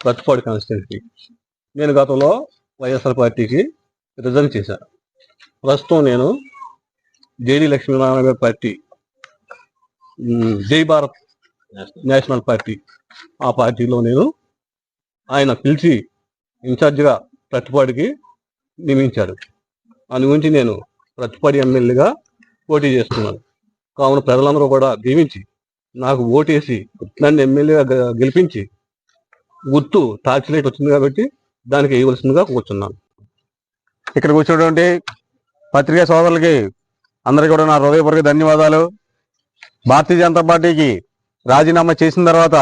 Prathipadu constituency నేను గతంలో వైఎస్ఆర్ పార్టీకి రిజైన్ చేశాను ప్రస్తుతం నేను జేడీ లక్ష్మీనారాయణ గారి పార్టీ జై భారత్ నేషనల్ పార్టీ ఆ పార్టీలో నేను ఆయన పిలిచి ఇన్ఛార్జిగా ప్రతిపాడికి నియమించాడు దాని గురించి నేను ప్రతిపాడి ఎమ్మెల్యేగా పోటీ చేస్తున్నాను. కావున ప్రజలందరూ కూడా దీవించి నాకు ఓటేసి నన్ను ఎమ్మెల్యేగా గెలిపించి గుర్తు టార్చ్ లైట్ వచ్చింది కాబట్టి దానికి వేయవలసిందిగా కూర్చున్నాను. ఇక్కడ కూర్చున్నటువంటి పత్రికా సోదరులకి అందరికీ కూడా నా హృదయపూర్వక ధన్యవాదాలు. భారతీయ జనతా పార్టీకి రాజీనామా చేసిన తర్వాత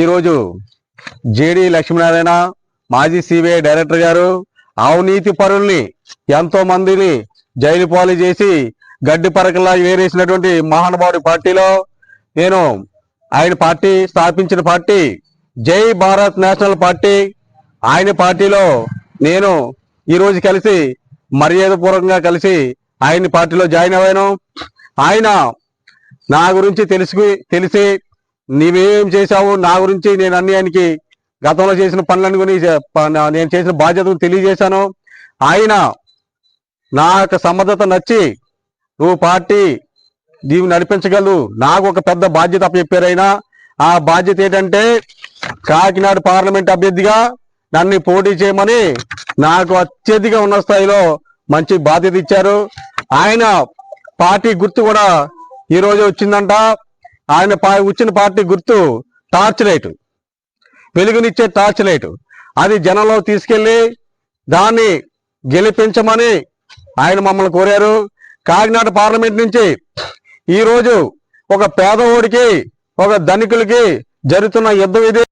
ఈరోజు జేడి లక్ష్మీనారాయణ మాజీ సిబిఐ డైరెక్టర్ గారు అవినీతి పరుల్ని ఎంతో మందిని జైలు పాలు చేసి గడ్డి పరకలా వేరేసినటువంటి మహానుభావుడి పార్టీలో నేను ఆయన పార్టీ స్థాపించిన పార్టీ జై భారత్ నేషనల్ పార్టీ. ఆయన పార్టీలో నేను ఈరోజు కలిసి మర్యాదపూర్వకంగా కలిసి ఆయన పార్టీలో జాయిన్ అయ్యాను. ఆయన నా గురించి తెలుసు తెలిసి నీవేం చేశావు నా గురించి నేను అన్ని ఆయనకి గతంలో చేసిన పనులను కొని నేను చేసిన బాధ్యతను తెలియజేశాను. ఆయన నా యొక్క సమర్థత నచ్చి నువ్వు పార్టీ దీన్ని నడిపించగలవు. నాకు ఒక పెద్ద బాధ్యత చెప్పారు ఆ బాధ్యత ఏంటంటే కాకినాడ పార్లమెంట్ అభ్యర్థిగా నన్ను పోటీ చేయమని నాకు అత్యధిక ఉన్న స్థాయిలో మంచి బాధ్యత ఇచ్చారు. ఆయన పార్టీ గుర్తు కూడా ఈ రోజు వచ్చిందంట. ఆయన పా- వచ్చిన పార్టీ గుర్తు టార్చ్ లైట్. వెలుగునిచ్చే టార్చ్ లైట్. అది జనంలో తీసుకెళ్ళి దాన్ని గెలిపించమని ఆయన మమ్మల్ని కోరారు. కాకినాడ పార్లమెంట్ నుంచి ఈ రోజు ఒక పేదవాడికి ఒక ధనికులకి జరుగుతున్న యుద్ధం ఇది.